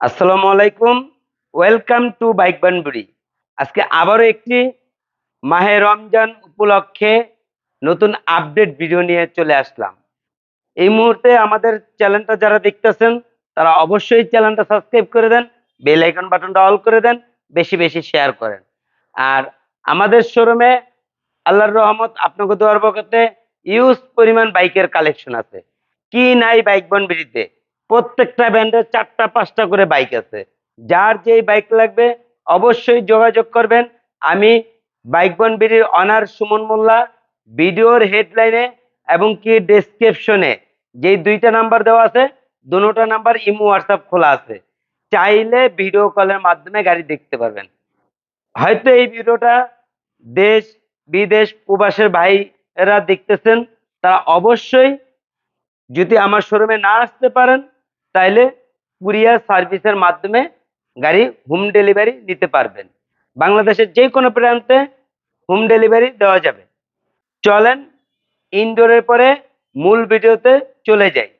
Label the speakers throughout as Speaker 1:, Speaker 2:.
Speaker 1: আসসালামু আলাইকুম। Welcome to bike বানবুড়ি আজকে আবারও একটি মাহে রমজান উপলক্ষে নতুন আপডেট ভিডিও নিয়ে চলে আসলাম। এই মুহূর্তে আমাদের চ্যানেলটা যারা দেখতেছেন, তারা অবশ্যই চ্যানেলটা সাবস্ক্রাইব করে দেন বেল আইকন বাটনটা অল করে দেন, বেশি বেশি শেয়ার করেন। আর আমাদের শোরুমে আল্লাহর রহমত, আপনাকে দেওয়ার বকতে ইউজ পরিমাণ বাইকের কালেকশন আছে। কি নাই বাইক বনবিড়িতে প্রত্যেকটা ব্র্যান্ডের চারটা, পাঁচটা করে বাইক আছে। যার যেই বাইক লাগবে, অবশ্যই যোগাযোগ করবেন। আমি বাইক বনবিড়ির অনার সুমন মোল্লা, ভিডিওর হেডলাইনে এবং কি ডেসক্রিপশনে যেই দুইটা নাম্বার দেওয়া আছে দুটোটা নাম্বার ইমো, হোয়াটসঅ্যাপ খোলা আছে। চাইলে ভিডিও কলের মাধ্যমে গাড়ি দেখতে পারবেন। হয়তো এই ভিডিওটা দেশ, বিদেশ, প্রবাসের ভাইয়েরা দেখতেছেন, তারা অবশ্যই যদি আমার শোরুমে না আসতে পারেন তাইলে কুরিয়ার সার্ভিসের মাধ্যমে গাড়ি হোম ডেলিভারি নিতে পারবেন। বাংলাদেশের যে কোনো প্রান্তে হোম ডেলিভারি দেওয়া যাবে। চলেন ইনডোরের পরে মূল ভিডিওতে চলে যাই।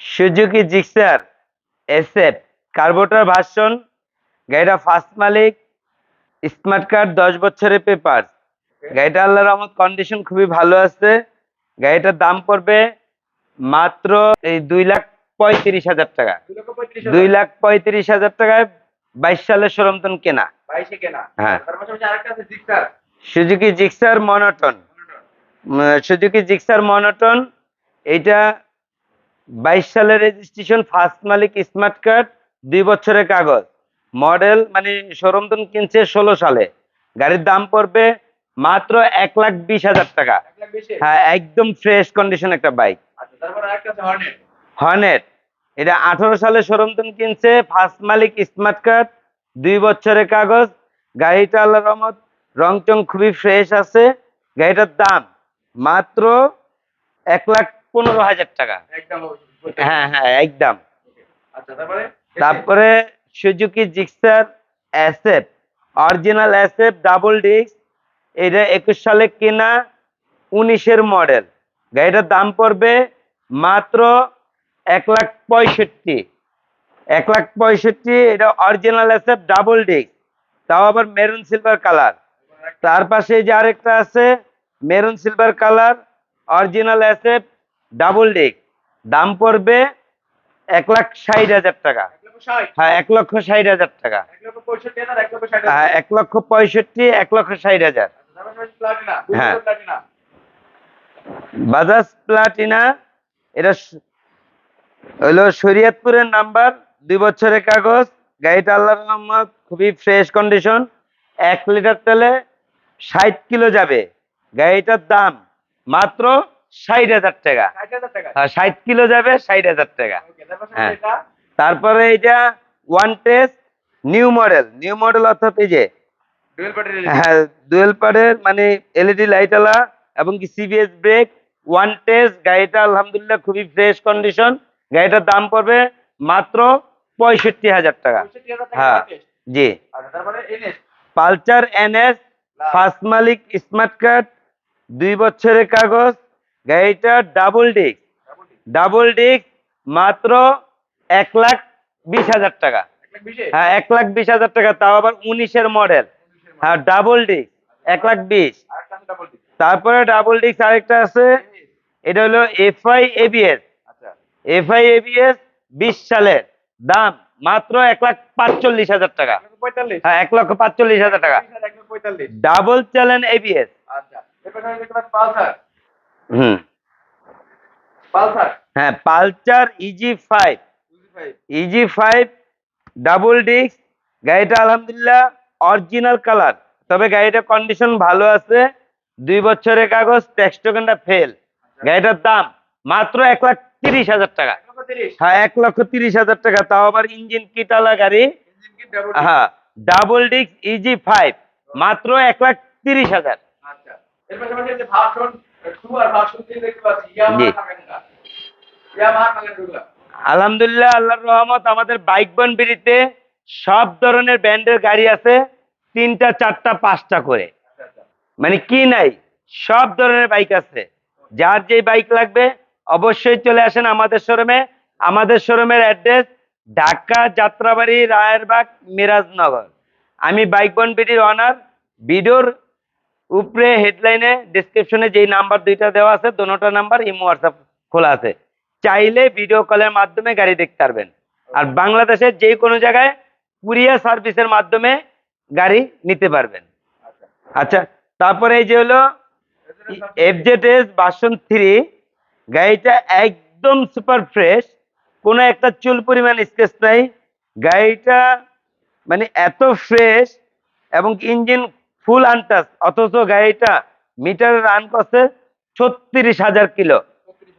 Speaker 1: Suzuki Gixxer, SF, carburettor version গাড়িটা ফার্স্ট মালিক স্মার্ট কার্ড দশ বছরের পেপার গাড়িটা আল্লাহ রহমত কন্ডিশন খুবই ভালো আছে। গাড়িটার দাম পড়বে মাত্র এই দুই লাখ পঁয়ত্রিশ হাজার টাকা। দুই লাখ পঁয়ত্রিশ হাজার। টাকায় বাইশ সালের সরমতন কেনা। হ্যাঁ। Suzuki Gixxer monotone Suzuki Gixxer monotone এইটা বাইশ সালের রেজিস্ট্রেশন ফার্স্ট মালিক স্মার্ট কার্ড দুই বছরের কাগজ। মডেল মানে সরমতন কিনছে ষোলো সালে। গাড়ির দাম পড়বে মাত্র এক লাখ বিশ হাজার টাকা। হ্যাঁ একদম ফ্রেশ কন্ডিশন একটা বাইক
Speaker 2: আচ্ছা হর্নেট
Speaker 1: হর্নেট এটা আঠারো সালে সরমতন কিনছে ফার্স্ট মালিক স্মার্ট কার্ড দুই বছরের কাগজ গাড়িটা আল্লাহ রহমত রং চং খুবই ফ্রেশ আছে। গাড়িটার দাম মাত্র এক লাখ পনেরো হাজার টাকা। হ্যাঁ হ্যাঁ একদম।
Speaker 2: আচ্ছা তারপরে
Speaker 1: সুজুকি জিক্সার অ্যাসেপ, অরিজিনাল অ্যাসেপ, ডাবল ডিস্ক, এটা একুশ সালে কেনা, উনিশের মডেল। গাড়িটার দাম পড়বে মাত্র এক লাখ পঁয়ষট্টি। এক লাখ পঁয়ষট্টি, এটা অরিজিনাল অ্যাসেপ, ডাবল ডিস্ক, তাও আবার মেরুন সিলভার কালার। তার পাশে যে আরেকটা আছে, মেরুন সিলভার কালার, অরিজিনাল অ্যাসেপ, ডাবল ডিস্ক, দাম পড়বে এক লাখ ষাট হাজার টাকা। হ্যাঁ এক লক্ষ ষাট হাজার টাকা। হ্যাঁ এক লক্ষ পঁয়ষট্টি এক লক্ষ ষাট হাজার। হ্যাঁ। বাজাজ প্লাটিনা এটা হলো শরীয়তপুরের নাম্বার দুই বছরের কাগজ গাড়িটা আল্লাহ রহমত খুবই ফ্রেশ কন্ডিশন এক লিটার তেলে ষাট কিলো যাবে। গাড়িটার দাম মাত্র ষাট হাজার টাকা। আর ষাট কিলো যাবে ষাট হাজার টাকা। হ্যাঁ। তারপরে এটা one test new model new model অর্থাৎ এই যে হ্যাঁ ডুয়েল পারের মানে এলইডি লাইট আলা এবং কি সিবিএস ব্রেক ওয়ান টেস্ট গাড়িটা আলহামদুলিল্লাহ খুবই ফ্রেশ কন্ডিশন গাড়িটার দাম পড়বে মাত্র পঁয়ষট্টি হাজার টাকা। হ্যাঁ জি।
Speaker 2: আচ্ছা
Speaker 1: পালচার এনএস ফার্স্ট মালিক স্মার্ট কার্ড দুই বছরের কাগজ গাড়িটা ডাবল ডিস্ক ডাবল ডিস্ক মাত্র এক লাখ বিশ হাজার টাকা। হ্যাঁ এক লাখ বিশ হাজার টাকা তাও আবার উনিশের মডেল। হ্যাঁ ডাবল ডিস্ক এক লাখ বিশ। তারপরে ডাবল ডিস্ক আরেকটা আছে এটা হলো এফআই এবিএস।
Speaker 2: আচ্ছা।
Speaker 1: এফআই এবিএস বিশ সালের দাম মাত্র এক লাখ পাঁচচল্লিশ হাজার টাকা। হ্যাঁ এক লক্ষ পাঁচচল্লিশ হাজার টাকা। Double channel ABS hmm. হ্যাঁ Pulsar easy five
Speaker 2: five
Speaker 1: easy five double disc গাড়িটা আলহামদুলিল্লাহ অরিজিনাল কালার তবে গাড়িটা কন্ডিশন ভালো আছে দুই বছরের কাগজ ট্যাক্স টোকেনটা ফেল গাড়িটার দাম মাত্র এক লাখ তিরিশ হাজার টাকা। হ্যাঁ এক লক্ষ তিরিশ হাজার টাকা। তাও আবার ইঞ্জিন কিটালা গাড়ি। হ্যাঁ ডাবল ডিস্ক ইজি ফাইভ মাত্র এক লাখ তিরিশ হাজার।
Speaker 2: আচ্ছা
Speaker 1: জি। আলহামদুলিল্লাহ, আল্লাহর রহমত, আমাদের বাইক বন বিড়িতে সব ধরনের ব্র্যান্ডের গাড়ি আছে, তিনটা, চারটা, পাঁচটা করে। মানে কি নাই, সব ধরনের বাইক আছে। যার যে বাইক লাগবে, অবশ্যই চলে আসেন আমাদের শোরুমে। আমাদের শোরুমের অ্যাড্রেস, ঢাকা, যাত্রাবাড়ি, রায়েরবাগ, মিরাজনগর। আমি বাইক বন বিডির অনার ভিডিওর উপরে হেডলাইনে ডিসক্রিপশনে যেই নাম্বার দুইটা দেওয়া আছে দোনোটা নাম্বার ইমো হোয়াটসঅ্যাপ খোলা আছে। চাইলে ভিডিও কলের মাধ্যমে গাড়ি দেখতে পারবেন। আর বাংলাদেশের যে কোনো জায়গায় কুরিয়ার সার্ভিসের মাধ্যমে গাড়ি নিতে পারবেন।
Speaker 2: আচ্ছা।
Speaker 1: আচ্ছা তারপরে এই যে হলো এফজেডএস বাসন থ্রি গাড়িটা একদম সুপার ফ্রেশ কোনো একটা চুল পরিমাণ স্কেচ নাই। গাড়িটা মানে এত ফ্রেশ এবং ইঞ্জিন ফুল আনটাস অথচ গাড়িটা মিটার রান করছে ছত্রিশ হাজার কিলো।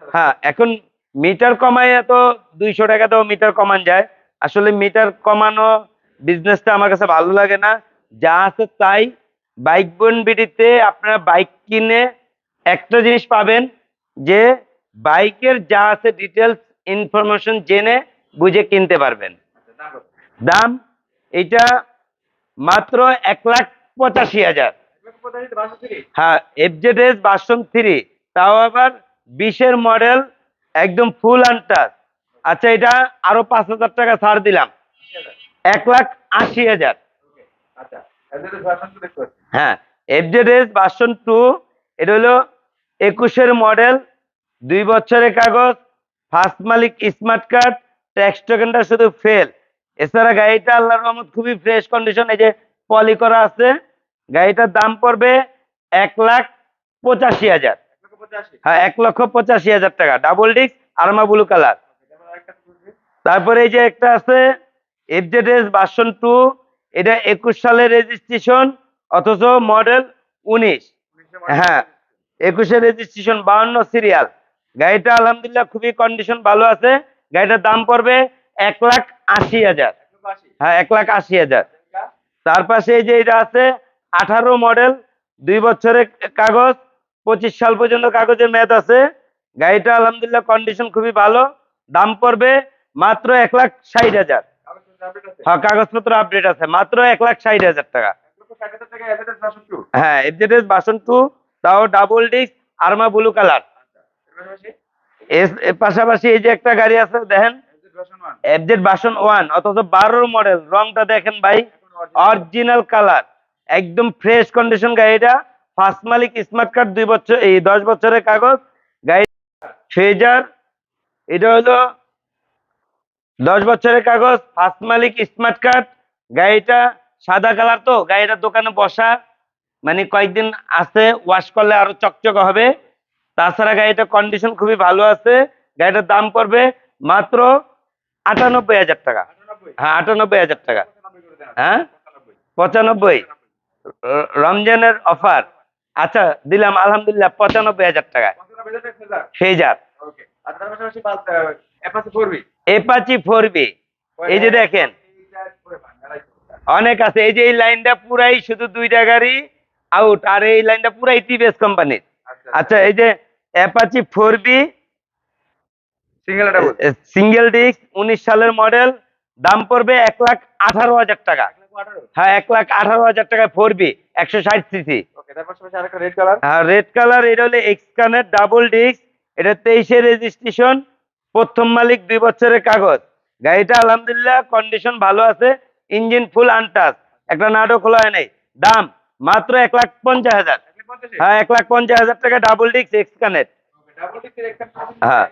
Speaker 1: হ্যাঁ এখন মিটার কমায় তো দুইশো টাকা তো মিটার কমান যায়। আসলে মিটার কমানো বিজনেসটা আমার কাছে ভালো লাগে না। যা আছে তাই। বাইক বিডিতে আপনারা বাইক কিনে একটা জিনিস পাবেন যে বাইকের যা আছে ডিটেলস ইনফরমেশন জেনে বুঝে কিনতে পারবেন।
Speaker 2: দাম
Speaker 1: এটা মাত্র এক লাখ পঁচাশি হাজার।
Speaker 2: হ্যাঁ থেকে
Speaker 1: হ্যাঁ বাসন থ্রি তাও আবার বিশের মডেল একদম ফুল আনটাচ আচ্ছা এটা আরও পাঁচ হাজার টাকা ছাড় দিলাম। এক লাখ আশি হাজার। হ্যাঁ এফজেডএস ভার্সন টু এটা হলো একুশের মডেল দুই বছরের কাগজ ফার্স্ট মালিক স্মার্ট কার্ড ট্যাক্স টোকেনটা শুধু ফেল এছাড়া গাড়িটা আল্লাহর রহমত খুবই ফ্রেশ কন্ডিশন এই যে পলি করা আছে। গাড়িটার দাম পড়বে এক লাখ পঁচাশি হাজার। হ্যাঁ এক লক্ষ পঁচাশি হাজার টাকা। ডাবল ডিস্ক আরমা ব্লু কালার
Speaker 2: তারপর
Speaker 1: এই যে একটা আছে এফজেডএস ভার্সন টু এটা একুশ সালের রেজিস্ট্রেশন অথচ মডেল উনিশ। হ্যাঁ একুশে রেজিস্ট্রেশন বাউন্ন সিরিয়াল গাড়িটা আলহামদুলিল্লাহ খুবই কন্ডিশন ভালো আছে। গাড়িটার দাম পড়বে এক লাখ আশি হাজার। হ্যাঁ এক লাখ আশি হাজার। তার পাশে এই যে এটা আছে, আঠারো মডেল দুই বছরের কাগজ। পঁচিশ সাল পর্যন্ত কাগজের মেয়াদ আছে। গাড়িটা আলহামদুলিল্লাহ কন্ডিশন খুবই ভালো। দাম পড়বে মাত্র এক লাখ ষাট হাজার। হ্যাঁ কাগজপত্র আপডেট আছে। মাত্র এক লাখ ষাট হাজার টাকা। হ্যাঁ এফজেডএস বাসন টু তাও ডাবল ডিস্ক আরমা ব্লু কালার
Speaker 2: পাশাপাশি
Speaker 1: এই যে একটা গাড়ি আছে, দেখেন। এফজেড বাসন ওয়ান, অথচ বারোর মডেল রংটা দেখেন ভাই অরিজিনাল কালার একদম ফ্রেশ কন্ডিশন গাড়িটা। ফার্স্ট মালিক স্মার্ট কার্ড দুই বছর, এই দশ বছরের কাগজ। গাড়ি ফেজার এটা হলো দশ বছরের কাগজ, ফার্স্ট মালিক স্মার্ট কার্ড। গাড়িটা সাদা কালার তো গাড়িটা দোকানে বসা। মানে কয়েকদিন আছে ওয়াশ করলে আরও চকচকে হবে। তাছাড়া গাড়িটা কন্ডিশন খুবই ভালো আছে। গাড়িটার দাম পড়বে মাত্র আটানব্বই হাজার টাকা। হ্যাঁ আটানব্বই হাজার টাকা। হ্যাঁ?
Speaker 2: পঁচানব্বই।
Speaker 1: রমজানের অফার আচ্ছা দিলাম আলহামদুলিল্লাহ পঁচানব্বই হাজার টাকা।
Speaker 2: ফেজার।
Speaker 1: এপাচি ফোর বি এই যে দেখেন। অনেক আছে। এই যে এই লাইনটা পুরাই শুধু দুইটা গাড়ি আউট আর এই লাইনটা পুরাই টিভিএস কোম্পানির আচ্ছা এই যে Apache four V
Speaker 2: single
Speaker 1: disc উনিশ সালের মডেল দাম পড়বে এক লাখ আঠারো হাজার টাকা। হ্যাঁ এক লাখ আঠারো হাজার টাকায় ফোর বি একশো ষাট সিসি
Speaker 2: রেড কালার
Speaker 1: এটা হলো এক্সকানের ডাবল ডিস্ক এটা তেইশে রেজিস্ট্রেশন প্রথম মালিক দুই বছরের কাগজ। গাড়িটা আলহামদুলিল্লাহ কন্ডিশন ভালো আছে ইঞ্জিন ফুল আনটাচ একটা নাটক খোলা হয় নাই। দাম মাত্র এক লাখ পঞ্চাশ হাজার। হ্যাঁ এক লাখ পঞ্চাশ হাজার টাকা ডাবল ডিস্ক এক্সকানের হ্যাঁ।
Speaker 2: আর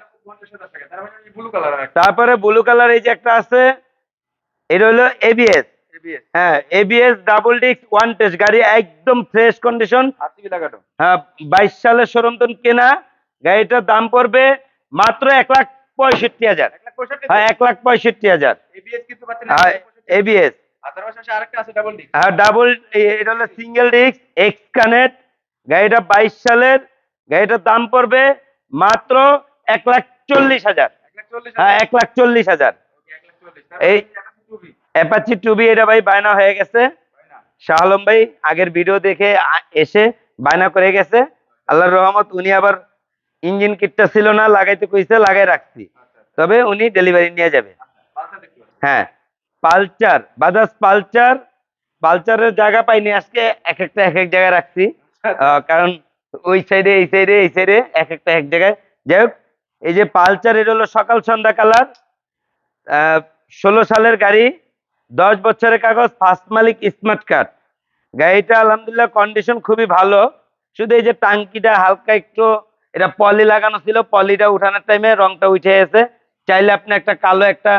Speaker 1: তারপরে ব্লু কালার এই যে একটা আছে এটা হলো এবিএস হ্যাঁ ABS double disc one test গাড়ি একদম ফ্রেশ কন্ডিশন হ্যাঁ বাইশ সালের কেনা গাড়িটার দাম পড়বে মাত্র এক লাখ পঁয়ষট্টি হাজার।
Speaker 2: এক লাখ পঁয়ষট্টি
Speaker 1: হ্যাঁ এক লাখ পঁয়ষট্টি হাজার।
Speaker 2: এবিএস
Speaker 1: হ্যাঁ
Speaker 2: ডাবল
Speaker 1: হ্যাঁ ডাবল এটা হলো সিঙ্গেল ডিস্ক এক্স কানেক্ট গাড়িটা বাইশ সালের গাড়িটার দাম পড়বে মাত্র এক লাখ চল্লিশ হাজার। হ্যাঁ এক লাখ চল্লিশ হাজার।
Speaker 2: চল্লিশ।
Speaker 1: এই- অ্যাপাচি টুবি এটা ভাই বায়না হয়ে গেছে। শাহ আলম ভাই আগের ভিডিও দেখে এসে বায়না করে গেছে। আল্লাহর রহমত উনি আবার ইঞ্জিন কিটটা ছিল না লাগাইতে কইছে লাগাই রাখছি।
Speaker 2: আচ্ছা।
Speaker 1: তবে উনি ডেলিভারি নিয়ে যাবে।
Speaker 2: আচ্ছা
Speaker 1: হ্যাঁ পালচার বাজাজ পালচার পালচারের জায়গা পাইনি আজকে এক একটা এক এক জায়গায় রাখছি। কারণ ওই সাইডে এই সাইডে এই সাইডে এক একটা এক জায়গায়। যাই হোক এই যে পালচার এটা হলো সকাল সন্ধ্যা কালার। ষোলো সালের গাড়ি দশ বছরের কাগজ ফার্স্ট মালিক স্মার্ট কার্ড গাড়িটা আলহামদুলিল্লাহ কন্ডিশন খুবই ভালো। শুধু এই যে টাঙ্কিটা হালকা একটু এটা পলি লাগানো ছিল পলিটা উঠানোর টাইমে রংটা উঠে গেছে। চাইলে আপনি একটা কালো একটা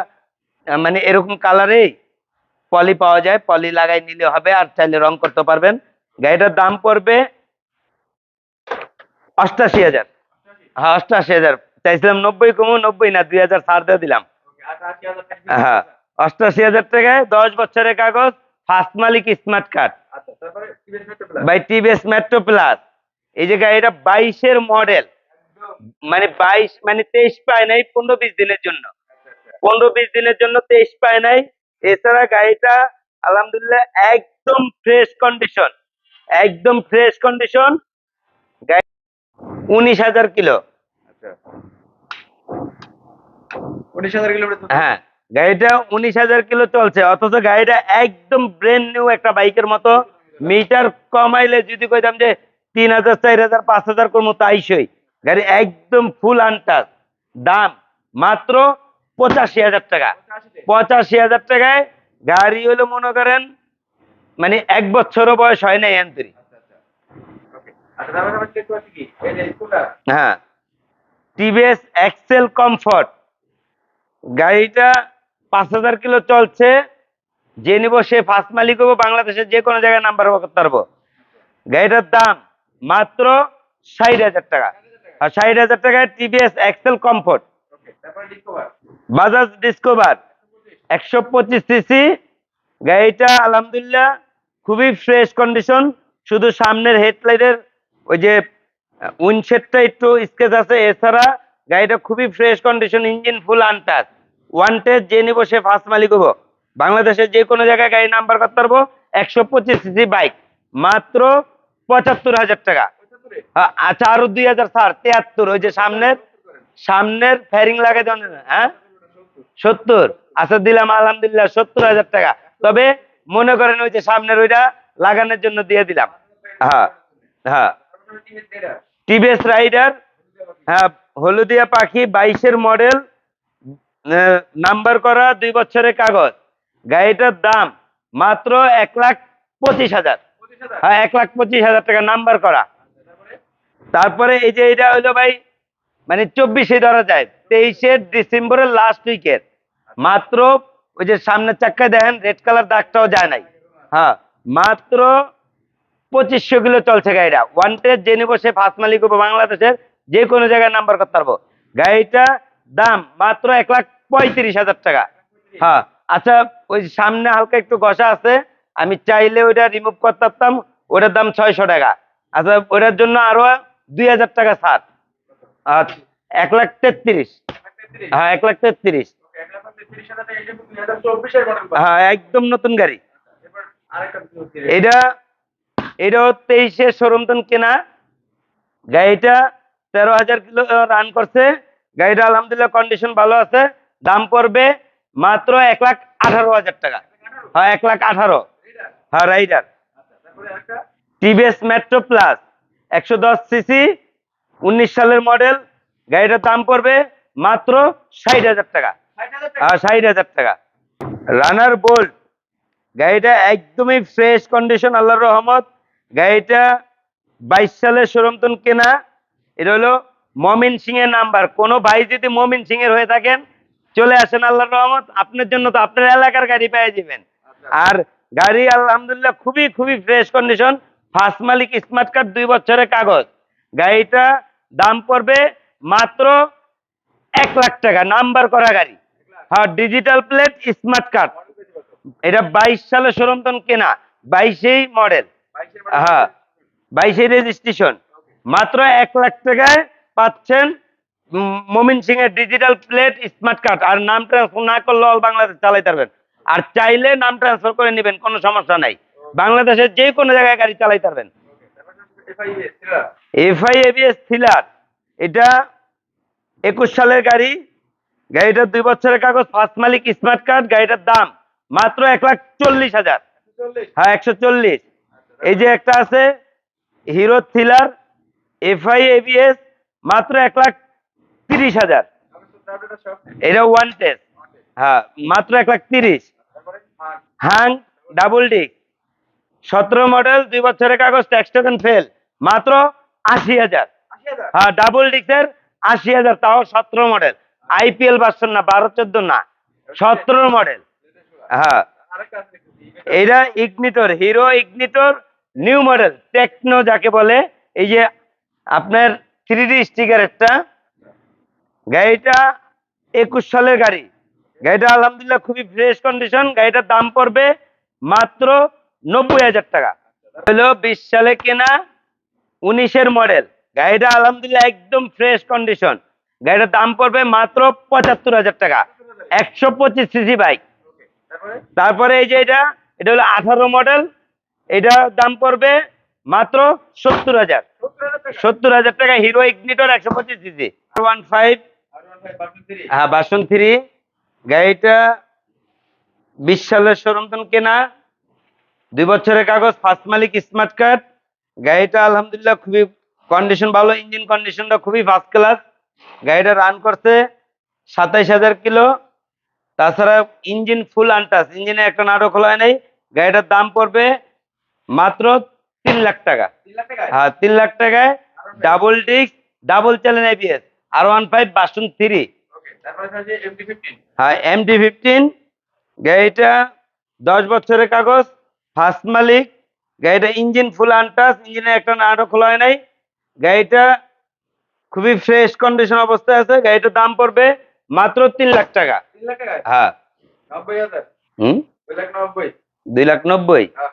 Speaker 1: মানে এরকম কালারেই পলি পাওয়া যায়। পলি লাগাই নিলে হবে আর চাইলে রং করতে পারবেন। গাড়িটার দাম পড়বে অষ্টাশি হাজার। হ্যাঁ অষ্টাশি হাজার। চাইছিলাম নব্বই কমু নব্বই না দুই হাজার ছাড় দিয়ে দিলাম।
Speaker 2: টাকা
Speaker 1: হ্যাঁ। অষ্টাশি হাজার টাকায় দশ বছরের কাগজ ফার্স্ট মালিক স্মার্ট কার্ড
Speaker 2: আচ্ছা
Speaker 1: বাই টিভিএস মেট্রো প্লাস এই যে গাড়িটা বাইশের মডেল মানে বাইশ মানে তেইশ পায় নাই পনেরো বিশ দিনের জন্য। পনেরো বিশ দিনের জন্য তেইশ পায় নাই। এছাড়া গাড়িটা আলহামদুলিল্লাহ একদম ফ্রেশ কন্ডিশন একদম ফ্রেশ কন্ডিশন গাড়ি উনিশ হাজার কিলো।
Speaker 2: আচ্ছা। উনিশ হাজার কিলোমিটার
Speaker 1: হ্যাঁ। গাড়িটা উনিশ হাজার কিলো চলছে, অথচ গাড়িটা একদম ব্রেন নিউ একটা বাইকের মতো। মিটার কমাইলে যদি কইতাম যে তিন হাজার, চার হাজার, পাঁচ হাজার করব তাইশই গাড়ি একদম ফুল আনটাস দাম মাত্র পঁচাশি হাজার টাকা। পঁচাশি হাজার টাকায় গাড়ি হলো মনে করেন মানে এক বছরও বয়স হয় নাই এন্তরি হ্যাঁ। টিভিএস এক্সেল কমফর্ট গাড়িটা পাঁচ হাজার কিলো চলছে। যে নিব সে ফার্স্ট মালিক হব, বাংলাদেশের যে কোনো জায়গায় নাম্বার করতে পারব? গাড়িটার দাম মাত্র ষাট হাজার টাকা। আর ষাট হাজার টাকায় TVS XL comfort Bajaj Discover একশো পঁচিশ সিসি গাড়িটা আলহামদুলিল্লাহ খুবই ফ্রেশ কন্ডিশন শুধু সামনের হেডলাইটের ওই যে উইন্ডশেডটা একটু স্কেচ আছে। এছাড়া গাড়িটা খুবই fresh condition engine full untouch one test যে নিব সে ফার্স্ট মালিক হব। বাংলাদেশের যে কোনো জায়গায় গাড়ি নাম্বার করতে পারব একশো পঁচিশ সিসি বাইক মাত্র পঁচাত্তর হাজার টাকা।
Speaker 2: পঁচাত্তরে
Speaker 1: আচ্ছা আরও দুই হাজার, স্যার, তিয়াত্তর, ওই যে সামনের সামনের ফ্যারিং লাগাই দেন হ্যাঁ? সত্তর আচ্ছা দিলাম, আলহামদুলিল্লাহ, সত্তর হাজার টাকা। তবে মনে করেন ওই যে সামনের ওইটা লাগানোর জন্য দিয়ে দিলাম। হ্যাঁ হ্যাঁ।
Speaker 2: টিভিএস
Speaker 1: রাইডার হ্যাঁ হলুদিয়া পাখি, বাইশের মডেল নাম্বার করা দুই বছরের কাগজ। গাড়িটার দাম মাত্র এক লাখ পঁচিশ হাজার। হ্যাঁ এক লাখ পঁচিশ হাজার টাকা নাম্বার করা।
Speaker 2: তারপরে
Speaker 1: এই যে এটা হইল ভাই মানে চব্বিশে ধরা যায়, তেইশে ডিসেম্বরের লাস্ট উইকের মাত্র ওই যে সামনের চাক্কায় দেখেন রেড কালার দাগটাও যায় নাই। হ্যাঁ মাত্র পঁচিশশো কিলো চলছে গাড়িটা। ওয়ান টেস্ট যে নিবো সে ফার্স্ট মালিক বাংলাদেশের, যে কোনো জায়গায় নাম্বার করতে পারব। গাড়িটা দাম মাত্র এক লাখ পঁয়ত্রিশ হাজার টাকা। হ্যাঁ। আচ্ছা ওই সামনে হালকা একটু ঘষা আছে আমি চাইলে ওইটা রিমুভ করতে পারতাম ওটার দাম ছয়শো টাকা। আচ্ছা ওটার জন্য আরও দুই হাজার টাকা ছাড়। আচ্ছা এক লাখ তেত্রিশ। হ্যাঁ এক লাখ তেত্রিশ। হ্যাঁ একদম নতুন গাড়ি। এটা এটাও তেইশে শোরুমতন কেনা। গাড়িটা তেরো হাজার কিলো রান করছে। গাড়িটা আলহামদুলিল্লাহ কন্ডিশন ভালো আছে। দাম পড়বে মাত্র এক লাখ আঠারো হাজার টাকা। হ্যাঁ এক লাখ আঠারো। হ্যাঁ রাইডার টিভিএস মেট্রো প্লাস একশো দশ সিসি, উনিশ সালের মডেল গাড়িটার দাম পড়বে মাত্র ষাট হাজার টাকা।
Speaker 2: হাজার
Speaker 1: ষাট হাজার টাকা। রানার বোল্ট গাড়িটা একদমই ফ্রেশ কন্ডিশন আল্লাহর রহমত। গাড়িটা বাইশ সালের শোরুমতন কেনা। এটা হলো মমিন সিং এর নাম্বার। কোনো ভাই যদি মমিন সিং এর হয়ে থাকেন, চলে আসেন আল্লাহর রহমত, আপনার জন্য তো আপনার এলাকার গাড়ি পেয়ে যাবেন আর গাড়ি আলহামদুলিল্লাহ খুবই খুবই ফ্রেশ কন্ডিশন ফার্স্ট মালিক স্মার্ট কার্ড দুই বছরের কাগজ। গাড়িটা দাম পড়বে মাত্র এক লাখ টাকা, নাম্বার করা গাড়ি। হ্যাঁ ডিজিটাল প্লেট স্মার্ট কার্ড এটা বাইশ সালে সরন্তন কেনা, বাইশেই মডেল হ্যাঁ বাইশে রেজিস্ট্রেশন মাত্র এক লাখ টাকায় পাচ্ছেন মমিন সিং এর ডিজিটাল প্লেট স্মার্ট কার্ড আর নাম ট্রান্সফার না করলে অল বাংলাদেশ চালাতে পারবেন। আর চাইলে নাম ট্রান্সফার করে নেবেন, কোনো সমস্যা নাই। বাংলাদেশের যে কোনো জায়গায় গাড়ি চালাতে পারবেন। এফআই এটা একুশ সালের গাড়ি। গাড়িটার দুই বছরের কাগজ ফার্স্ট মালিক স্মার্ট কার্ড গাড়িটার দাম মাত্র এক লাখ চল্লিশ হাজার। হ্যাঁ একশো চল্লিশ। এই যে একটা আছে হিরো থ্রিলার এফআই এবিএস মাত্র এক লাখ তিরিশ হাজার। এটা ওয়ান টেস্ট হ্যাঁ মাত্র এক লাখ তিরিশ।
Speaker 2: হ্যাঁ
Speaker 1: ডাবল ডিক সতেরো মডেল দুই বছরের কাগজ ট্যাক্স ফেল মাত্র আশি হাজার। হ্যাঁ ডাবল ডিক্সের আশি হাজার, তাও সতেরো মডেল আইপিএল ভার্সন না, বারো চোদ্দ না। সতেরো মডেল হ্যাঁ।
Speaker 2: আছে
Speaker 1: Ignitor Hero Ignitor new model techno যাকে বলে, এই যে আপনার থ্রি ডি স্টিকার একটা। গাড়িটা একুশ সালের গাড়ি। গাড়িটা আলহামদুলিল্লাহ খুবই ফ্রেশ কন্ডিশন গাড়িটার দাম পড়বে মাত্র নব্বই হাজার টাকা। হলো বিশ সালে কেনা উনিশের মডেল গাড়িটা আলহামদুলিল্লাহ একদম ফ্রেশ কন্ডিশন গাড়িটার দাম পড়বে মাত্র পঁচাত্তর হাজার টাকা। একশো পঁচিশ সিসি বাইক।
Speaker 2: তারপরে
Speaker 1: এই যে এটা এটা হলো আঠারো মডেল এটা দাম পড়বে মাত্র সত্তর হাজার।
Speaker 2: সত্তর হাজার টাকা
Speaker 1: হিরো ইগনিটর একশো পঁচিশ ওয়ান ফাইভ হ্যাঁ বাসন থ্রি গাড়িটা বিশ সালের কেনা। দুই বছরের কাগজ ফার্স্ট মালিক স্মার্ট কার্ড গাড়িটা আলহামদুলিল্লাহ খুবই কন্ডিশন ভালো ইঞ্জিন কন্ডিশনটা খুবই ফার্স্ট ক্লাস গাড়িটা রান করছে সাতাইশ হাজার কিলো। তাছাড়া ইঞ্জিন ফুল আনটাস ইঞ্জিনে একটা নাটক খোলা নাই। গাড়িটার দাম পড়বে মাত্র তিন লাখ টাকা। হ্যাঁ তিন লাখ টাকায় double disc double channel ABS R one five version three
Speaker 2: তারপরে আছে এমটি ফিফটিন
Speaker 1: হ্যাঁ গাড়িটা দশ বছরের কাগজ ফার্স্ট মালিক। গাড়িটা ইঞ্জিন ফুল আনটাস ইঞ্জিনে একটা নাটক খোলা হয় নাই। গাড়িটা খুবই ফ্রেশ কন্ডিশন অবস্থায় আছে। গাড়িটার দাম পড়বে মাত্র তিন লাখ টাকা। হ্যাঁ। হুম?
Speaker 2: দুই লাখ নব্বই।
Speaker 1: দুই লাখ নব্বই।
Speaker 2: হ্যাঁ।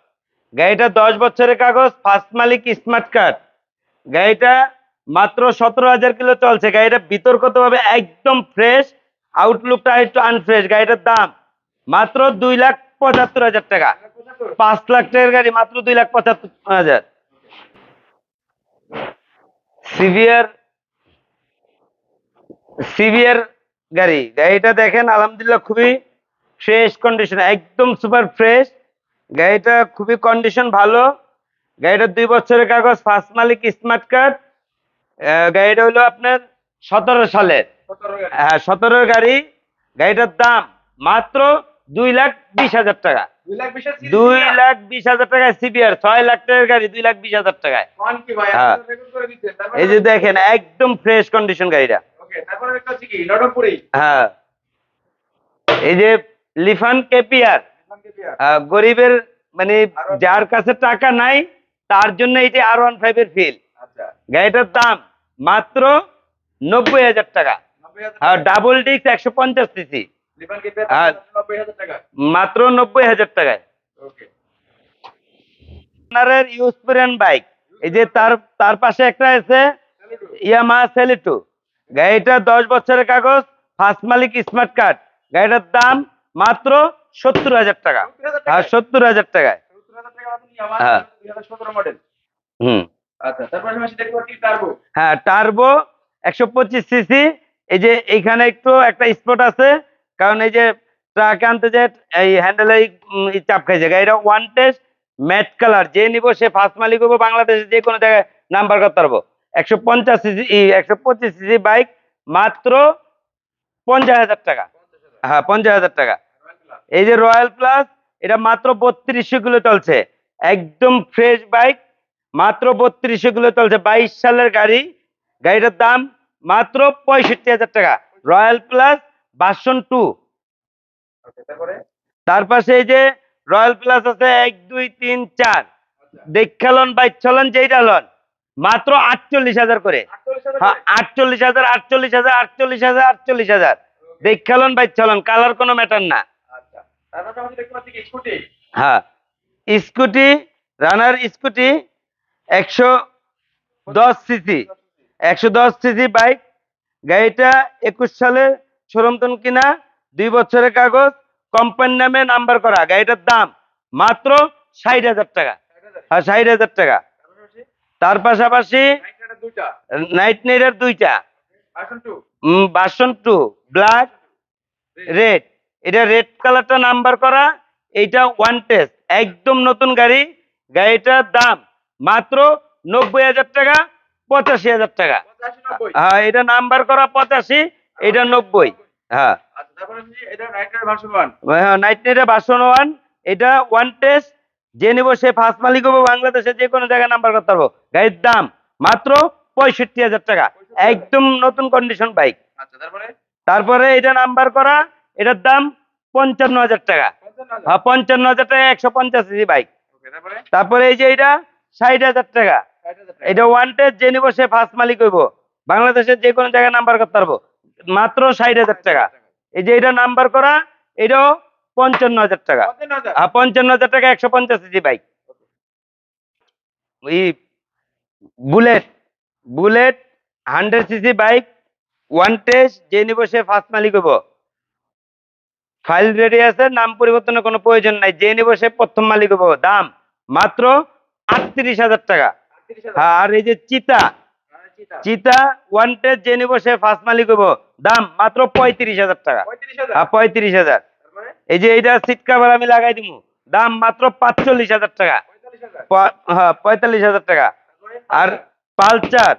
Speaker 1: গাড়িটা দশ বছরের কাগজ ফার্স্ট মালিক স্মার্ট কার্ড গাড়িটা মাত্র সতেরো হাজার কিলো চলছে। গাড়িটা বিতর্কতভাবে একদম ফ্রেশ আউটলুকটা একটু আনফ্রেশ গাড়িটার দাম মাত্র দুই লাখ পঁচাত্তর হাজার টাকা। পাঁচ লাখ টাকার গাড়ি মাত্র দুই লাখ পঁচাত্তর হাজার। সিভিয়ার সিভিয়ার গাড়ি। গাড়িটা দেখেন, আলহামদুলিল্লাহ খুবই ফ্রেশ কন্ডিশন একদম সুপার ফ্রেশ গাড়িটা খুবই কন্ডিশন ভালো। গাড়িটার দুই বছরের কাগজ ফার্স্ট মালিক স্মার্ট কার্ড গাড়িটা হলো আপনার সতেরো সালের হ্যাঁ সতেরোর গাড়ি। গাড়িটার দাম মাত্র দুই লাখ বিশ হাজার টাকা।
Speaker 2: দুই লাখ বিশ হাজার
Speaker 1: টাকায় সিবিআর ছয় লাখ টাকার গাড়ি দুই লাখ বিশ হাজার টাকায়। হ্যাঁ। এই যে দেখেন একদম ফ্রেশ কন্ডিশন গাড়িটা। হ্যাঁ। এই যে লিফান কেপিয়ার আহ, গরিবের মানে যার কাছে টাকা নাই তার জন্য এই যে আর ওয়ান ফাইভ এর ফিল
Speaker 2: আচ্ছা।
Speaker 1: গাড়িটার দাম মাত্র নব্বই হাজার টাকা। ডাবল ডিস্ক একশো পঞ্চাশ সিসি মাত্র নব্বই হাজার টাকায়। আপনার ইউসপুরিয়ান বাইক এই যে তার তার পাশে একটা আছে ইয়ামা সেলিটু গাড়িটা দশ বছরের কাগজ ফার্স্ট মালিক স্মার্ট কার্ড গাড়িটার দাম মাত্র সত্তর হাজার টাকা। আর সত্তর হাজার টাকায়। হ্যাঁ। হুম।
Speaker 2: আচ্ছা টার্বো
Speaker 1: হ্যাঁ টার্বো একশো পঁচিশ সিসি এই যে এইখানে একটু একটা স্পট আছে কারণ এই যে ট্রাক আনতে যে এই হ্যান্ডেলে চাপ খাইছে। গাড়িটা ওয়ান টেস্ট ম্যাট কালার যে নিব সে ফার্স্ট মালিক হব বাংলাদেশে যে কোনো জায়গায় নাম্বার করতে পারব। একশো পঞ্চাশ সিসি একশো পঁচিশ সিসি বাইক মাত্র পঞ্চাশ হাজার টাকা। হ্যাঁ পঞ্চাশ হাজার টাকা। এই যে রয়্যাল প্লাস এটা মাত্র বত্রিশশো কিলো চলছে। একদম ফ্রেশ বাইক মাত্র বত্রিশশো কিলো চলছে। বাইশ সালের গাড়ি গাড়িটার দাম মাত্র পঁয়ষট্টি হাজার টাকা। রয়্যাল প্লাস ভার্সন টু তার পাশে এই যে রয়্যাল প্লাস আছে এক দুই তিন চার। দেখালন বাইক চলন যেইটা লন মাত্র আটচল্লিশ হাজার করে।
Speaker 2: আটচল্লিশ হাজার
Speaker 1: হ্যাঁ আটচল্লিশ হাজার আটচল্লিশ হাজার আটচল্লিশ হাজার আটচল্লিশ হাজার। দেখালন বাইক চলন কালার কোনো ম্যাটার না। হ্যাঁ। স্কুটি রানার স্কুটি একশো দশ সিসি একশো দশ সিসি বাইক। গাড়িটা একুশ সালে শোরুমতন কিনা দুই বছরের কাগজ কোম্পানির নামে নাম্বার করা। গাড়িটার দাম মাত্র ষাট হাজার টাকা। হ্যাঁ ষাট হাজার টাকা। তার পাশাপাশি নাইট নেডের দুইটা। বাসন টু ব্ল্যাক রেড এটা রেড কালারটা নাম্বার করা এইটা ওয়ান টেস্ট একদম নতুন গাড়ি গাড়িটার দাম মাত্র নব্বই হাজার টাকা পঁচাশি হাজার টাকা। হ্যাঁ এটা নাম্বার করা পঁচাশি এটা নব্বই হ্যাঁ। নাইট নেটে বাসন ওয়ান এটা ওয়ান টেস্ট যে নিব সে ফার্স্ট মালিক হব বাংলাদেশে যে কোনো জায়গায় নাম্বার করতে পারব। গাড়ির দাম মাত্র পঁয়ষট্টি হাজার টাকা। একদম নতুন কন্ডিশন বাইক
Speaker 2: আচ্ছা তারপরে?
Speaker 1: তারপরে এটা নাম্বার করা এটার দাম পঞ্চান্ন হাজার টাকা।
Speaker 2: পঞ্চান্ন হাজার।
Speaker 1: হ্যাঁ পঞ্চান্ন হাজার টাকা একশো পঞ্চাশ সিসি বাইক।
Speaker 2: তারপরে?
Speaker 1: এই যে এটা ষাট হাজার টাকা। এটা ওয়ান টেস্ট যে নিব সে ফার্স্ট মালিক হইব। বাংলাদেশের যে কোনো জায়গায় নাম্বার করতে পারব। মাত্র ষাট হাজার টাকা। এই যে এটা নাম্বার করা এটাও পঞ্চান্ন হাজার টাকা।
Speaker 2: হাজার।
Speaker 1: পঞ্চান্ন হাজার টাকা একশো পঞ্চাশ সিসি বাইক। ওই bullet bullet hundred CC bike one test যে নিব সে ফার্স্ট মালিক হইব। ফাইল রেডি আছে নাম পরিবর্তনের কোনো প্রয়োজন নাই। যে নিব সে প্রথম মালিক হইব দাম মাত্র আটত্রিশ হাজার টাকা। হ্যাঁ, আর এই যে চিতা
Speaker 2: চিতা।
Speaker 1: চিতা ওয়ান টেস্ট যে নিব সে ফার্স্ট মালিক হইব দাম মাত্র পঁয়ত্রিশ হাজার টাকা। হ্যাঁ পঁয়ত্রিশ হাজার। এই যে এইটা সিট কাভার আমি লাগাই দিব দাম মাত্র পাঁচচল্লিশ হাজার টাকা। হ্যাঁ পঁয়তাল্লিশ হাজার টাকা। আর পালচার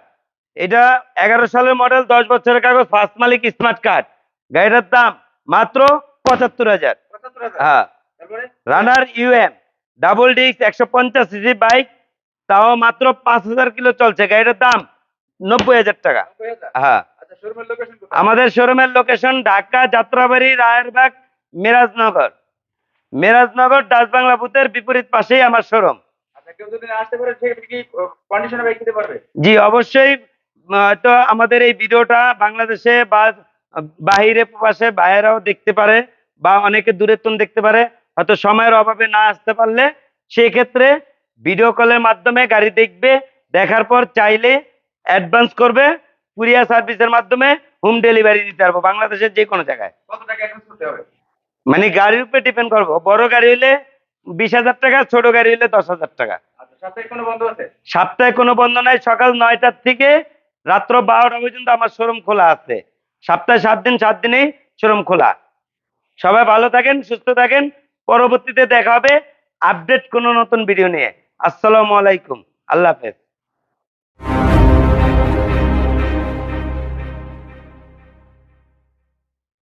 Speaker 1: এটা এগারো সালের মডেল দশ বছরের কাগজ ফার্স্ট মালিক স্মার্ট কার্ড গাড়িটার দাম মাত্র পঁচাত্তর হাজার। হ্যাঁ। রানার ইউএম ডাবল ডিস্ক একশো পঞ্চাশ সিসি বাইক তাও মাত্র পাঁচ হাজার কিলো চলছে। গাড়িটার দাম নব্বই হাজার টাকা। হ্যাঁ।
Speaker 2: আচ্ছা
Speaker 1: আমাদের শোরুমের লোকেশন ঢাকা যাত্রাবাড়ি রায়েরবাগ মিরাজনগর। মিরাজনগর ডাচ বাংলা বুথের বিপরীত পাশেই আমার শোরুম
Speaker 2: আচ্ছা
Speaker 1: জি অবশ্যই। তো আমাদের এই ভিডিওটা বাংলাদেশে বা বাহিরে প্রবাসে বাইরেও দেখতে পারে বা অনেকে দূরের তন দেখতে পারে। হয়তো সময়ের অভাবে না আসতে পারলে সেই ক্ষেত্রে ভিডিও কলের মাধ্যমে গাড়ি দেখবে দেখার পর চাইলে অ্যাডভান্স করবে কুরিয়ার সার্ভিসের মাধ্যমে হোম ডেলিভারি দিতে পারব বাংলাদেশের যে কোনো জায়গায় মানে গাড়ির উপরে ডিপেন্ড করব। বড় গাড়ি হলে বিশ হাজার টাকা ছোট গাড়ি হলে দশ হাজার টাকা।
Speaker 2: আচ্ছা সাপ্তাহিক কোনো বন্ধ আছে?
Speaker 1: সপ্তাহে কোনো বন্ধ নাই সকাল নয়টার থেকে রাত্র বারোটা পর্যন্ত আমার শোরুম খোলা আছে। সপ্তাহে সাত দিন, সাত দিনে শোরুম খোলা। সবাই ভালো থাকেন, সুস্থ থাকেন। পরবর্তীতে দেখা হবে আপডেট কোনো নতুন ভিডিও নিয়ে। আসসালামু আলাইকুম। আল্লাহ হাফেজ।